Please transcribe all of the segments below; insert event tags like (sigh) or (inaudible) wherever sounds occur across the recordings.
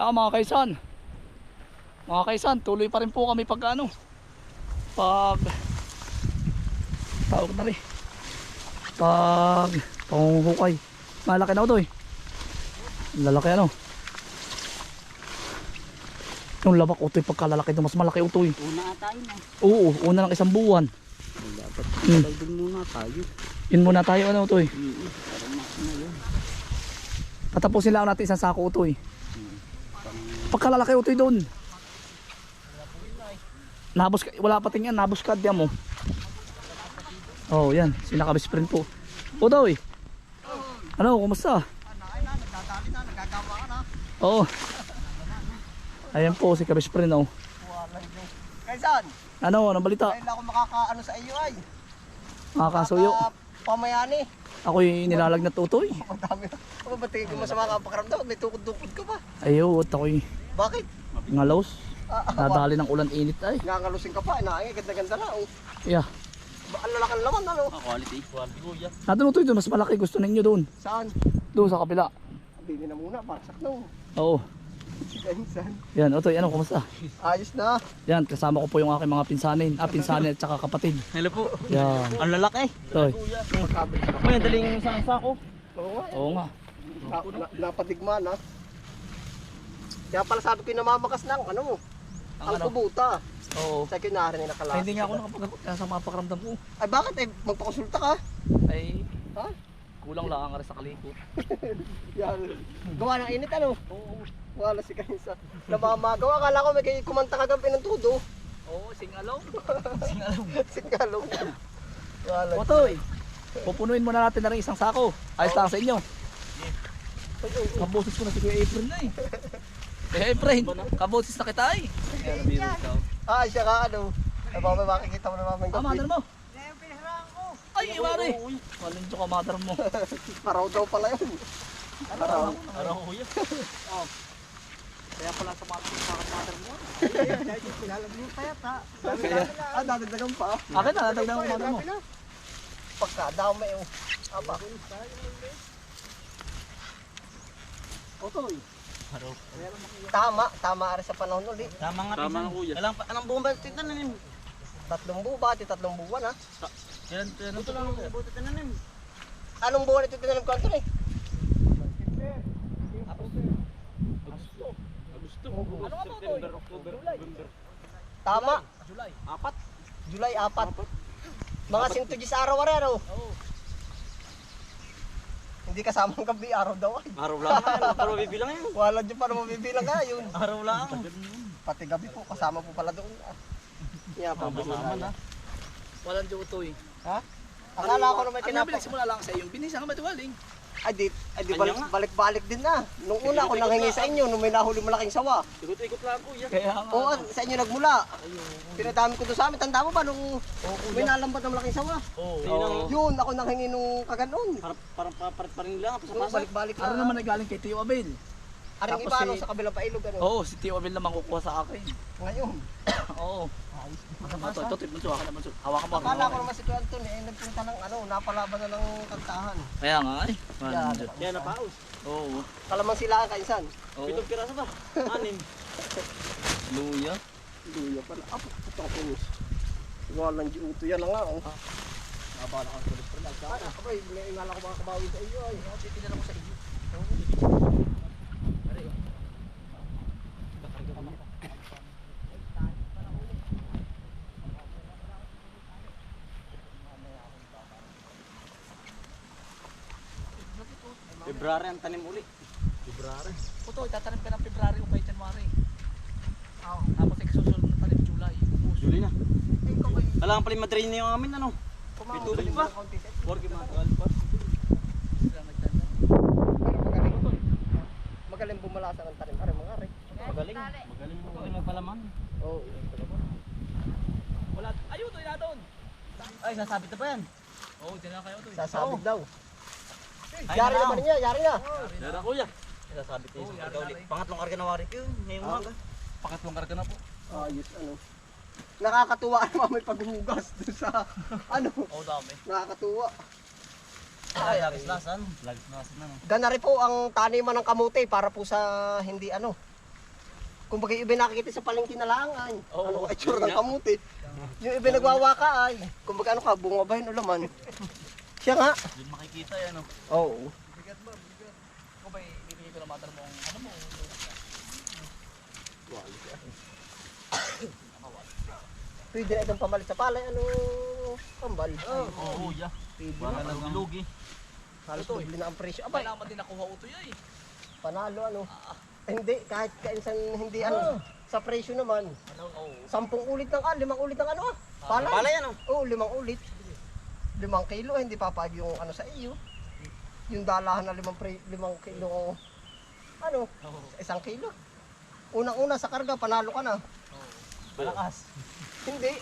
Ah, mga kaisan. Mga kaisan, tuloy pa rin po kami pag ano. Pag tawag na rin. Pag panguhukay. Malaki na ito eh. Lalaki ano. Yung labak utoy pagkalalaki ito mas malaki utoy. Una tayo na. Oo, una ng isang buwan. Dapat Hmm. din muna tayo. Yun muna tayo ano utoy. Mm yun. Tatapusin lang natin isang sako utoy. Pagkalalaki utoy doon. Nabos ka, wala pa tingnan, nabos ka diyan mo. Oh, yan, sinakabis friend po. Utoy. Ano, kumusta? Oo. Ayan po si kabis friend oh. Kaisan, Ano, anong balita? dahil ako makakaano sa iyo ay. Makakasuyo. Pamayani. Ako'y nilalagnat utoy. (laughs) Ang dami. Ako ba tingin ko masama ka pakaramdam? May tukod-tukod ka pa. Ayo, at ako'y Bakit? ngalos. Ah, ah, Nadali ng ulan init ay. Nangalusin ka pa. Inaangay, ganda-ganda na. Oh. Yeah. Ba, ang lalakan naman, ano? Ah, quality. Quality kuya. Nandun utoy doon, mas malaki gusto ninyo doon. Saan? Doon sa kapila. Bili na muna, para sakno. Oo. Si Kaisan. Yan, Otoy, ano, kumusta? Ayos na. Yan, kasama ko po yung aking mga pinsanin. Ah, pinsanin at saka kapatid. Hello po. Yan. Ang lalaki. Otoy. Magkabit ka. May daling isang sako. Oo nga. Oo nga. Na, na, napatigman, ha? Kaya pala sabi ko yung namamakas ng ano. Ang Ang ano? kubuta. Oo. Sa kinari ni Ay, nakalaki. hindi nga ako nakapag kaya sa mga pakiramdam ko. Ay bakit? Ay magpakonsulta ka. Ay, Ha? kulang lang ang sa kalikot. (laughs) Yan. Gawa ng init ano? Oo. Wala si Kainsa. Namamagawa. Akala ko may kumanta kagabi ng tudo. Oo, singalong. (laughs) Singalong. Singalong. Wala. Otoy, pupunuin muna natin na rin isang sako. Ayos lang sa inyo. Kaboses ko na si Kuya Efren na eh. (laughs) Kuya Efren, kaboses na kita eh. Ah, siya ka ano. Ay may makikita mo na mamang Ah, mother mo. Ay, mare. Walang ka mother mo. (laughs) Paraw daw pala yun. Paraw. Araw ko yan. (laughs) Oh. Kaya pala sa mga sa mother mo. Ah, dadagdagan pa. Akin na, natagdan ko mother mo. Pagka dami oh. Aba. Otoy. Tama, tama rin sa panahon ulit. Tama nga Tama nga kuya. Alang, anong buong ba ito tananim? Tatlong buwan, di tatlong buwan ha. Yan, yan. Ito lang ang buong tananim. Anong buwan ito tinanim ko Anton eh? Ano nga ba Otoy? October, Tama. July. Apat. July 4. Mga 110 araw rin ano. Oo. Hindi kasama ang gabi, araw daw ay. (laughs) Araw lang yan. Pero bibilang yan. Wala dyan para mabibilang nga yun. (laughs) Araw lang. Pati gabi po, kasama po pala doon. Ah. Yeah, pa Tama na. Walang di Otoy. Ha? Akala ko na may Ano tinapos. pinagsimula lang sa iyo? Binis ang matuwaling. Ay di, ay di balik, balik-balik din na. Nung una ako nanghingi sa inyo, nung may nahuli malaking sawa. Ikot-ikot lang kuya. Kaya nga. Oo, sa inyo nagmula. Pinadami ko doon sa amin. Tanda mo ba nung may nalambat ng malaking sawa? Oo. Yun, ako nanghingi nung kaganon. Parang parang pa rin lang. Balik-balik Ano na. naman nagaling kay Tio Abel? Aring Tapos iba no, si- sa kabilang pailog ano. Oo, si Tio Abel naman kukuha sa akin. Ngayon. (coughs) Oo. Ito, ito, ito, ito, hawakan naman. Hawakan mo. Akala ko naman si Kuya Anton eh, nagpunta ng ano, napalaban na ng kantahan. Kaya nga eh. Yan. Yan, napaus. Oo. Kalamang sila ang kainsan. Oo. Pitong piraso ba? Anim. (laughs) Luya. Luya pala. Apo, ito ako yun. Walang giuto yan na nga. Oh. Nabala kang kulit pa lang. Ay, abay, ingala ko mga kabawi sa iyo ay. Titignan ako sa iyo. February ang tanim uli. Puto, itatanim ka ng February o kay January. Oo. Tapos ikasusunod na tanim July. Ubus. Juli na. Ay Alam pala madrain na yung amin ano. kumawag tubig pa. Porky matagal pa. Magaling. Magaling bumalasan ng tanim. Are, mga are. Magaling. Magaling mo. Magaling mo pala man. Oo. Wala. Ayun, ito na doon. Ay, sasabit na ba yan? Oo, dyan na kayo to. Sasabit daw. Yari na. naman niya, yari na. Kuya. Sasabit na Oo, yung yara sa uli. na, eh. Pangatlong karga na wari ko yun. Ngayong Ah. umaga. Pangatlong karga na po. Ayos, ano. Nakakatuwa naman may paghuhugas dun sa, ano, Oo, dami. nakakatuwa. Ay, lagis-lasan. Lagis-lasan na no. Gana rin po ang taniman ng kamote para po sa hindi ano, Kung bagay iba nakikita sa palengke na lang ay. Oo. ano itsura ng (laughs) kamuti. Yung iba nagwawaka ay. Kung ano ka, bunga ba yun o laman? Siya nga. Doon makikita yan, oh. Oo. Kung ba ibibigay ko ng mother mo, ano mo? Pwede na itong pamalit sa palay. Ano? Kambal. Oo, oh, yeah. Pwede Wala na. nang lugi. Halos Ito, eh. doble na ang presyo. Abay, Kailangan din nakuha uto yan eh. panalo ano. Eh, Hindi, kahit kainsan hindi ano. Sa presyo naman. Oo. Sampung ulit ng ah, limang ulit ng ano ah. Palay. Pala yan, oh. Oo, limang ulit. Limang kilo, hindi papag yung ano sa iyo. Yung dalahan na limang, pre, limang kilo, ano, isang kilo. Unang-una sa karga, panalo ka na. Malakas. Hindi.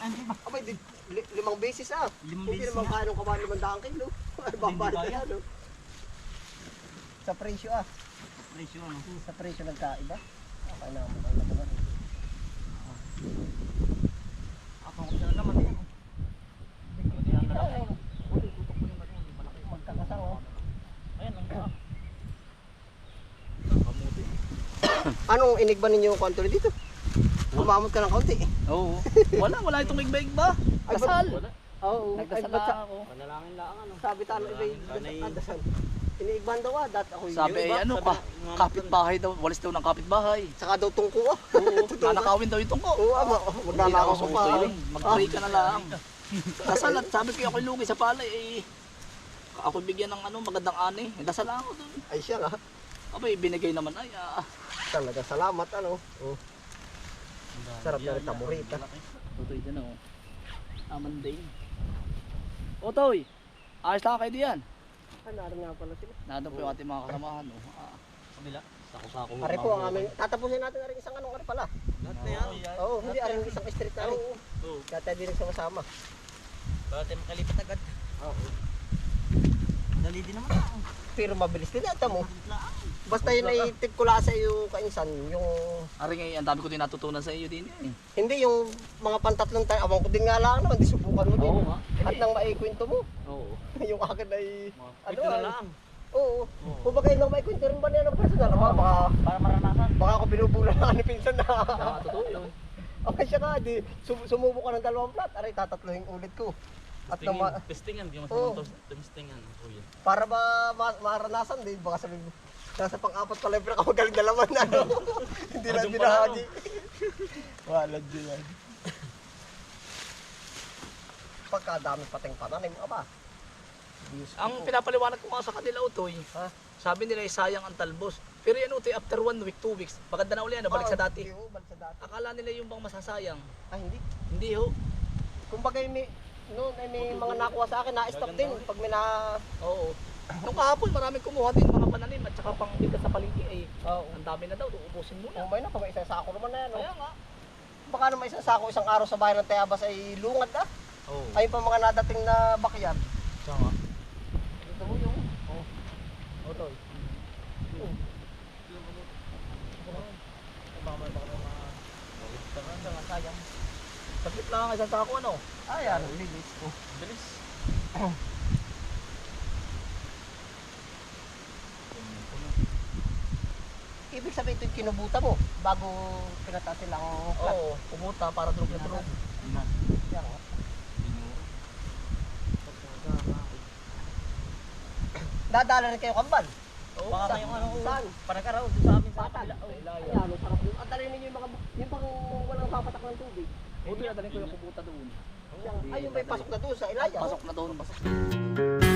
Abay, di, li- limang beses ah. Limang hindi naman kaya nung kabahan limang daang kilo. (laughs) Ay, kaya. na ano. Sa presyo ah. Presyo, ano. Sa presyo nagkaiba. Okay na mo ang laman. Ako ko siya naman eh. Hindi ang lalaki. Magkakasang oh. Ayan, ang lalaki. Kamuti. Anong inig ba ninyo kwanto dito? Umamot ka ng kaunti. Oo. Wala, wala itong igba-igba. Kasal. Oo. Nagdasal sa- ako. Panalangin lang, ano. Sabi talo iba yung Panay- dasal. Iniigban daw ah, dati ako yun. Sabi Yung iba, ano ka, kapitbahay daw, walis daw ng kapitbahay. Saka daw tungko ah. Oo, (laughs) nanakawin daw itong ko. Oo, ama. Hindi ko na pa. ako ah. yun. Mag-pray ka na lang. (laughs) Dasal at sabi ko ako lugi sa palay eh. Ako bigyan ng ano, magandang ani. Dasal ako doon. Ay siya nga. Abay, binigay naman ay ah. Talaga salamat ano. Oh. Sarap na rin taburita. malaki. Otoy dyan oh. Amanday. Otoy, ayos lang kayo diyan. Ah, naroon nga pala sila. Nandun po yung ating mga kasamahan oh. Ah. Kabila. Sako-sako. Ari po ang aming, tatapusin natin na rin isang anong ari pala. Lahat na yan. Oo, hindi ari isang street na rin. Oo. Kaya tayo din sama. Bakit tayo makalipat agad? Oo. Dali din naman. ah. Pero mabilis din ata mo. Lang. Basta yun ay tip ko lang sa iyo kainsan, yung Ari nga, ang dami ko din natutunan sa iyo din eh. hindi yung mga pantatlong tayo, awang ko din nga lang naman, di subukan mo din. Oo. At nang maikwento mo, Oo. (laughs) yung akin ay ano Ito na lang. Oo. Kung baka yun lang maikwento rin ba niya ng personal, baka, baka, Para maranasan. baka ako binubula na ni pinsan na. Totoo yun. (laughs) Okay siya ka, di, sum, sumubo ka ng dalawang plat, aray tatatluhin ulit ko. At nang ma- Testingan. Di Oo. masamang testingan. Kuya. para ba ma maranasan din, baka sabi mo, nasa pang-apat pala yung pinakamagaling na laman na, ano? (laughs) Hindi na Andun pala, binahaji. (laughs) Wala din yan. Pagkadami pating pananim, aba. Diyos ko Ang po. pinapaliwanag ko nga sa kanila utoy, Ha? sabi nila ay sayang ang talbos. Pero yan utoy, after one week, two weeks, maganda na uli yan, balik sa Oo, dati. hindi, oo, balik sa dati. Akala nila yung bang masasayang. Ah, hindi. Hindi ho. Kumbaga may, noon ay may mga nakuha sa akin, na-stop din. Pag may na... Oo. Nung kahapon, maraming kumuha din mga pananim at saka pang bigas sa palengke ay Oo. ang dami na daw, uubusin muna. Umay na, pag may isang sako naman na yan. Kaya Oh. nga. Baka naman isang sako, isang araw sa bahay ng Tayabas ay lungad ah. Oo. Ayun pa mga nadating na backyard. Sama. Ito mo yung... Oh. Oh, tol. Oh. sayang. Saglit lang ang isang sako ano. Ah, yan. Lilis. Oh. Bilis. Ibig sabihin ito yung kinubuta mo bago pinatasin lang ang flat. Oo, pumuta para durog na durog. Yan, oh. Dadala rin kayo kambal. Oo, Baka kayong ano, Saan? Doon sa amin sa kabila. Ayan, ang sarap yun. Ang talin ninyo yung mga, yung pang walang papatak ng tubig. Buti na dalhin ko yung pumunta doon. Ay, yung may pasok na doon sa ilaya. Pasok na doon, pasok.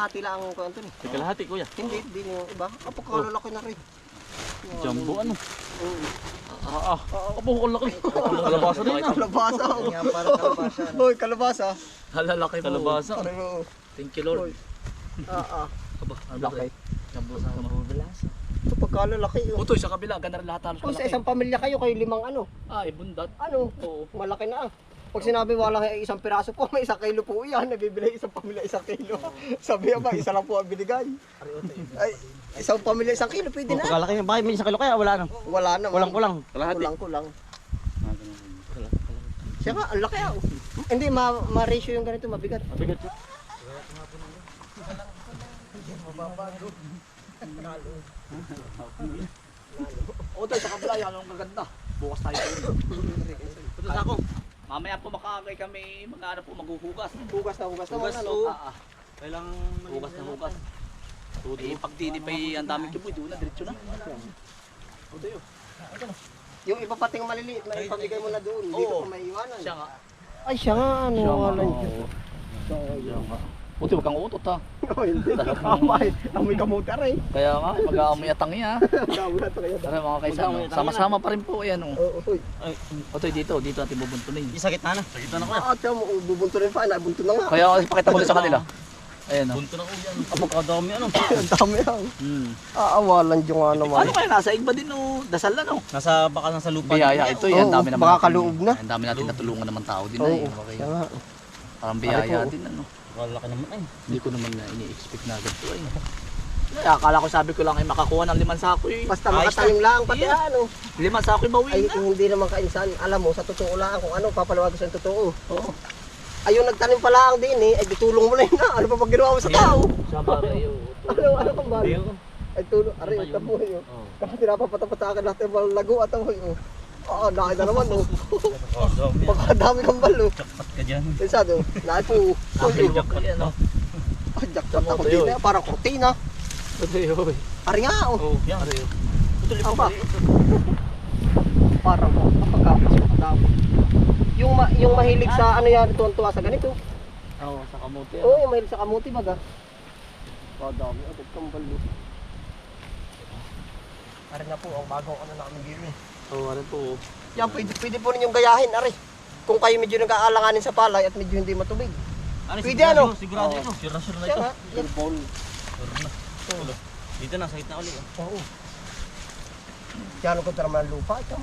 Kalahati lang ang kwento ni. Kalahati kuya. Hindi, hindi yung iba. Apo, kalalaki na rin. Jumbo ano? Oo. Ah, ah. Apo, ang laki. Kalabasa din ah. Kalabasa. oh. Kalabasa. Hoy, kalabasa. Halalaki mo. Kalabasa. Ano? Thank you Lord. Ah, ah. Aba, ang Laki. Jumbo sa mabubilasa. Ito pagkalalaki yun. Utoy sa kabila, ganda rin lahat halos Kung sa malaki. isang pamilya kayo, kayo limang ano. Ah, ibundat. Ano? Oo. Malaki na ah. Pag sinabi wala kayo isang piraso po, may (laughs) isang kilo po yan. Nabibili isang pamilya isang kilo. (laughs) Sabi ba, isa lang po ang binigay. Ay, isang pamilya isang kilo, pwede na. Pagkalaki niya, bakit may isang kilo kaya? Wala na. Wala na. Walang kulang. Kulang kulang. Siya nga, ang laki ah. Hindi, ma- ma-ratio yung ganito, mabigat. Mabigat siya. Utoy sa kabila, yan ang maganda. Bukas tayo. Ito sa ako. Mamaya po makakay kami, mag-ano po, maghuhugas. Hugas na hugas na. Hugas ano? po. Ah, ah. Kailangan Hugas na hugas. Eh, pag tinipay ang daming kiboy, doon na, diretso na. Utoy, oh. Yung iba pating maliliit, may ipamigay mo na doon. Dito Oo. pa may iwanan. Siya nga. Ay, siya nga, ano, Siya nga. wala oo. Utoy, huwag kang utot ha. (laughs) Oh, hindi. Amay, amoy kamuta rin. Kaya nga, mag-aamoy atangi ha. Dami na ito kaya. Tara mga kaisa, no? sama-sama pa rin po yan. Oh. Oo, hoy. Ay, Utoy, dito, dito natin bubuntunin. Isa gitna na. Sa gitna na kuya. Ah, tiyan mo, bubunto rin pa, nabunto na nga. Kaya pakita mo sa kanila. Ayan o. Bunto na ko yan. Apagkadami ano. (laughs) Ang dami yan. Hmm. Aawalan dyo nga naman. Ano kaya nasa igba din o dasal na no? Nasa baka nasa lupa. Biyaya ito, yan Oo, dami naman. baka kaloob na. Ang dami natin natulungan naman tao din Oo. Okay. siya nga. Parang biyaya din ano. Kalaki naman ay. Hindi ko naman na ini-expect na agad to ay. Ay, akala ko sabi ko lang ay makakuha ng limang sako eh. Basta Ayos makatanim lang, pati Yeah. ano. Limang sako Ay, bawi na. hindi naman kainsan. Alam mo, sa totoo lang, kung ano, papalawag ko sa totoo. Oo. Ay, yung nagtanim pa lang din eh, ay ditulong mo na yun na. Ano pa pag ginawa mo sa tao? Sama kayo. Ano, ano kang bali? Ay, tulong, aray, ito po yun. Kasi tinapapatapat sa akin lahat yung mga lago at ako yun. Oo, dahil na naman, oh. Oh, dami. Pagkadami kang balo. Jackpot ka dyan. Isa doon, lahat po. Sabi ko yan o. Ah, jackpot ako din eh, parang kortina. Utoy, utoy. Ari nga, oh. Oh, yan. Aray, oh. Aba. Parang ko, kapagkapis ko kadami. Yung, ma yung mahilig sa ano yan, tuwan-tuwa sa ganito. Oo, sa kamuti. Oo, yung mahilig sa kamuti baga. Kadami, agad kang balo. Ari na po, ang bagong ano namin dito eh. Oo, ano po. Yan, pwede, pwede po ninyong gayahin, ari. Kung kayo medyo nag-aalanganin sa palay at medyo hindi matubig. Ano, Pwede, sigurado, ano? Sigurado Oo. ito. Sure na na ito. yan. Sure na. Dito na, sa gitna ulit. oh. Oo. Yan ko naman ang lupa. Ito.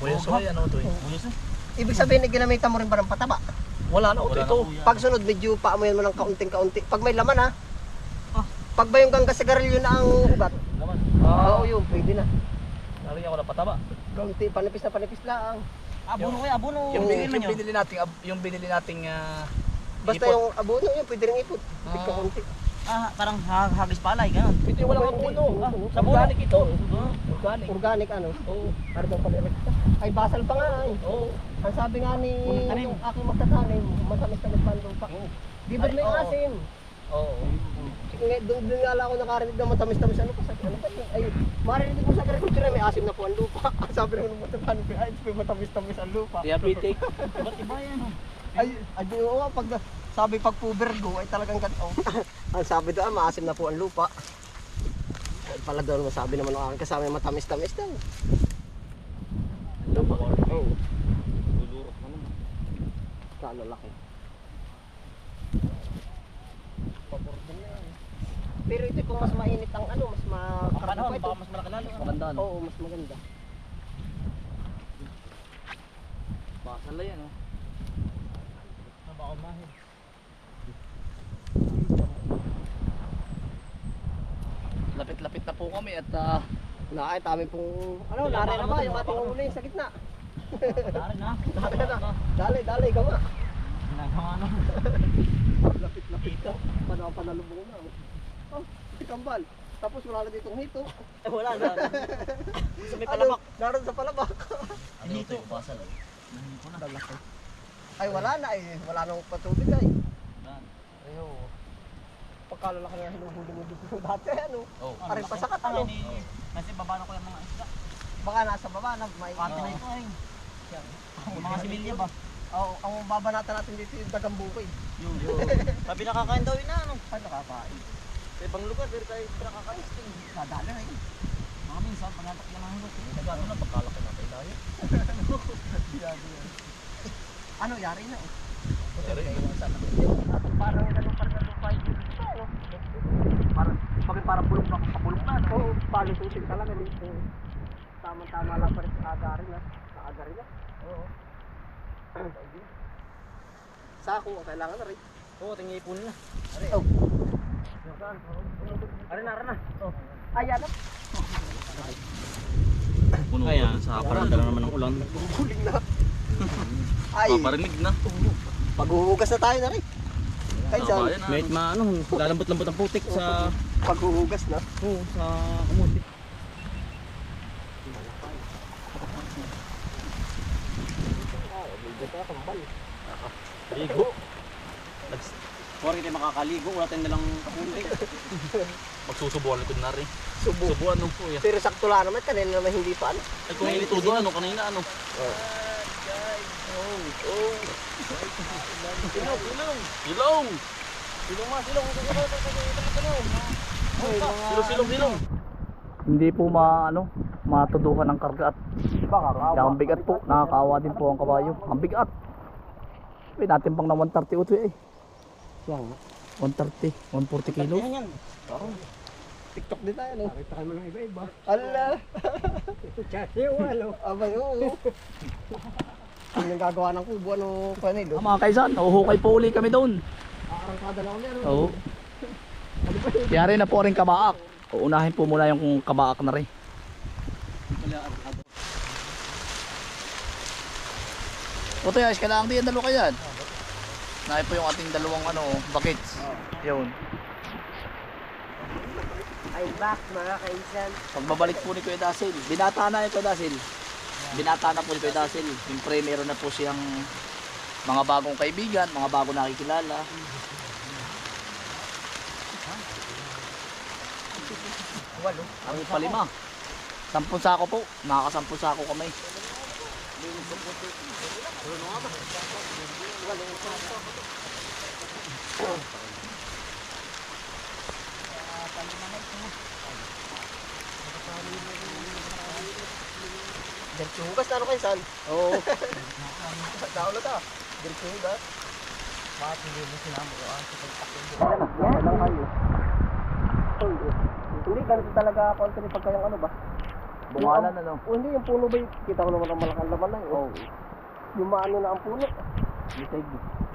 Kuya Soy, ano to eh. Buyos eh. Ibig sabihin, ginamitan mo rin ba ng pataba? Wala na, Wala utoy na ito. po yan. Pag sunod, medyo paamoyan mo ng kaunting-kaunti. Pag may laman ha. Pag ba yung gangga sigarilyo na ang ugat? Oo, yun, pwede na. Narinig ako na pataba. Kaunti, panipis na panipis lang. Abono kuya, abono. Yung, binili, yung binili nating, ab- yung binili nating ah, Basta ipot. yung abono yun, pwede rin ipot. Pwede Ah. ka konti. Ah, parang ha- hagis palay, ganun. Ito yung walang abuno. Ah, Sa organic ito. Organic. Organic ano? Oo. Bang pala Ay, basal pa nga ay. Oo. Ang sabi nga ni yung aking magtatanim, matamis tamis pa ang lupa. Di ba't may Ay, oo. Doon nga lang ako nakarinig ng matamis-tamis ano pa sabi ano yun? Ay, marinig mo sa agriculture may asim na po ang lupa. (laughs) sabi naman ng matatanim, ay, matamis-tamis ang lupa. Diabetic. (laughs) Ba't iba yan? oh? Ay, ay, oo, pag sabi pag po Virgo ay talagang ganito. (laughs) ang sabi doon, maasim na po ang lupa. Ay, pala doon masabi naman ng aking kasama matamis-tamis daw. Oo. Lulurot na naman. Kalalaki. Pabor din yan. Pero ito kung mas mainit ang ano, mas panahon, pa ito. baka mas malaki lalo. ano? Maganda no? Oo, mas maganda. Basal na yan oh. Ah, Baka umahid. Lapit-lapit na po kami at ah, Na ay tami pong ano, nare na ba yung ating uli sa gitna. Dari na. (laughs) Nare na. Dali, dali, gawa. Ginagawa na. Lapit-lapit ang panalubong na? Oh, si Kambal. Tapos wala na ditong hito. Eh, (laughs) wala na. Sa may Ano? palabak. Naroon sa palabak. Ano ito basal? eh. Lalaki. Ay wala na eh. Wala nang patubig ay. Ayo. Pagkalalaki na hinuhuli mo dito dati ano. Oh. Aring pasakat Ang ano. ini. Kasi baba na ko yung mga isda. Baka nasa baba na may Pati na ito ay. Yung mga similya ba? Oo, ang babanatan natin dito yung dagang bukid. Yun. (laughs) Sabi nakakain daw yun na ano. Ay nakakain. Sa ibang lugar, pero tayo nakakain. Nadala na eh. Mga minsan, pag natak yan ang hanggot. Nagano na pagkalaki na tayo layo. (laughs) Ano yari na eh. Pero Parang ganun pa rin ang lupay dito. parang, bakit parang bulong na kapulong na? Oo, palusutin talaga dito. Tama-tama lang pa rin sa agari na. Sa agari na. Oo. (clears throat) Sako ang kailangan na rin. Oo, tingin ipon na. Oh. Arin na, arin na. Ayan na. puno Kaya, sa parandala naman ng ulan. Huling na. (laughs) Ay, Paparinig na. paghuhugas na tayo na rin. Tama saan? ah. Medyo maano, lalambot-lambot ang putik sa Paghuhugas na. oh, sa kamuti. Ligo. Huwag tayo makakaligo, wala tayong dalang kapunti. (laughs) Magsusubuan ko na rin. Subo. Subuan nung po yan. Pero sakto lang naman, kanina naman hindi pa ano. Ay kung hindi todo ano, kanina ano. Silong, silong. Silong! Silong ma, silong. Silong, silong. Silong, silong, silong. Hindi po maano, matuduhan ng karga at ang bigat po, nakakaawa din po ang kabayo. Ang bigat. May natin pang na 130 uto eh. Yan. 130, 140 kilo. Yan, yan. TikTok din tayo, no? Nakita ka ng iba-iba. Ala! Ito chassis, walo. Abay, oo. Ano yung gagawa ng kubo, ano panilo? Ah, mga kaisan, nahuhukay po uli kami doon. Arangkada na ulit, ano? Oo. Yari na po rin kabaak. Uunahin po muna yung kabaak na rin. Puto yas, kailangan din dalo kayan. Naay po yung ating dalawang ano, buckets. Yun. I'm back, mga kaisan. Pagbabalik po ni Kuya Dasil, binata na ni Kuya Dasil. Binata na po ni Kuya Dasil. Siyempre meron na po siyang mga bagong kaibigan, mga bagong nakikilala. Walo. Ang palima. Sampung sako po. Nakakasampung sako kami. Diretso hugas (laughs) na ano kaisan? Oo. Daon na ta. Diretso hugas. Bakit hindi mo sila mo ang Yan lang kayo. Hindi, ganito talaga konti ni pagkayang ano ba? Bungalan ano. O hindi, yung puno ba kita ko naman ang malakang laman na yun. Oo. Yung maano na ang puno,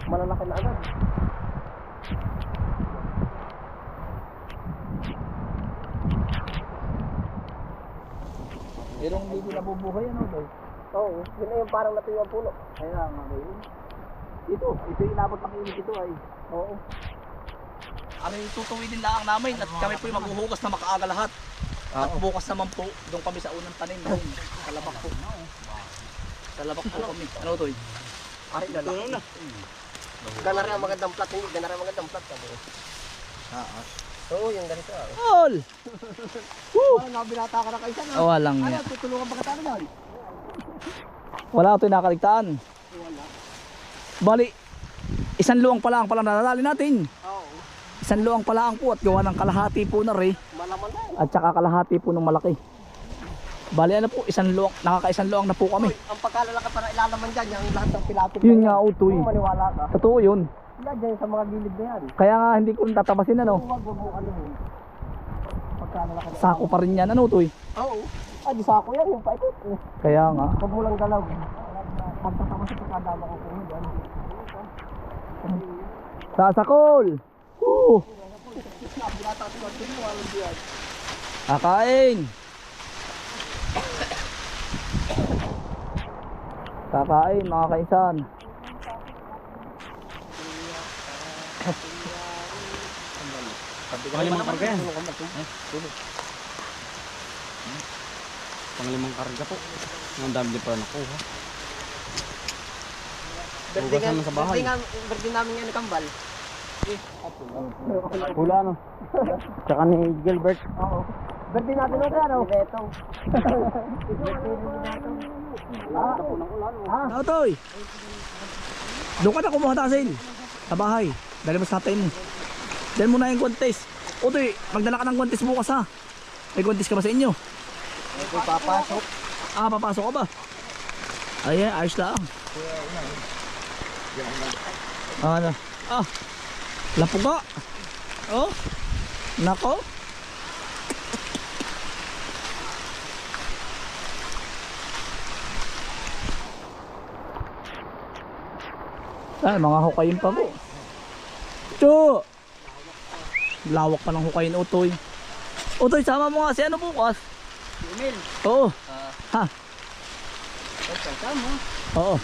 malalaki na agad. Pero hindi ko nabubuhay ano boy. Oo, yun na yung parang natuyo ang puno. Kaya nga ngayon. Ito, ito yung inabot ng init ito ay. Oo. Ano yung tutuwidin lang namin at kami po yung maghuhugas na makaaga lahat. At bukas naman po, doon kami sa unang tanim doon. Sa labak po. Sa labak po kami. Ano to eh? Ay, lalaki. na. Ganari ang magandang plat, hindi. Ganari ang magandang plat. Sabi ko. Ah, Oo, yung ganito. ah. All! (laughs) Oh, nabinata ka na kayo sana. Awa lang Ano, niya. tutulungan ba kita yan? (laughs) Wala ito nakaligtaan. Bali, isang luwang pala ang palang nadali natin. Oo. Isang luwang pala ang po at gawa ng kalahati po na rin. Malaman na. At saka kalahati po ng malaki. Bali ano po, isang luwang, nakakaisang luwang na po kami. Uy, ang pagkalalaki para ilalaman dyan, yung lahat ng pilapil. Yun nga, utoy. Kung maniwala ka. Totoo yun. Yan dyan sa mga gilid na yan. Kaya nga hindi ko rin tatabasin ano. Huwag mo mo ano yun. Pagkalalaki. Sako pa rin yan ano utoy. Oo. Ah, di sako yan, yung paikot. Eh. Kaya nga. Huwag mo lang galaw. Pagtatama sa pagkadama ko kung yan. Sasakol! Woo! Kakain! Kakain mga kaisan. Pangalimang karga yan. Pangalimang karga po. Ang dami din pala nakuha. Hugasan mo sa bahay. nga- Birthday namin yan ni Kambal. Hula no. (laughs) Tsaka ni Gilbert. Oo. Birthday natin o ano? Beto. Ah, Nautoy! Doon ka na kumuha tasil. Sa bahay. Dali mo sa atin mo. Dali mo na yung contest. Utoy, magdala ka ng contest bukas ha. May contest ka ba sa inyo? Ito papasok. Ah, papasok ka ba? Ay, ayos lang. Ah, ano? Ah, lapo ka. Oh, nako. Ah, mga hukayin pa po. Chu! Lawak pa ng hukayin, Utoy. Utoy, sama mo nga si ano bukas. Emil. Oo. Ha? Okay, tama. Oo.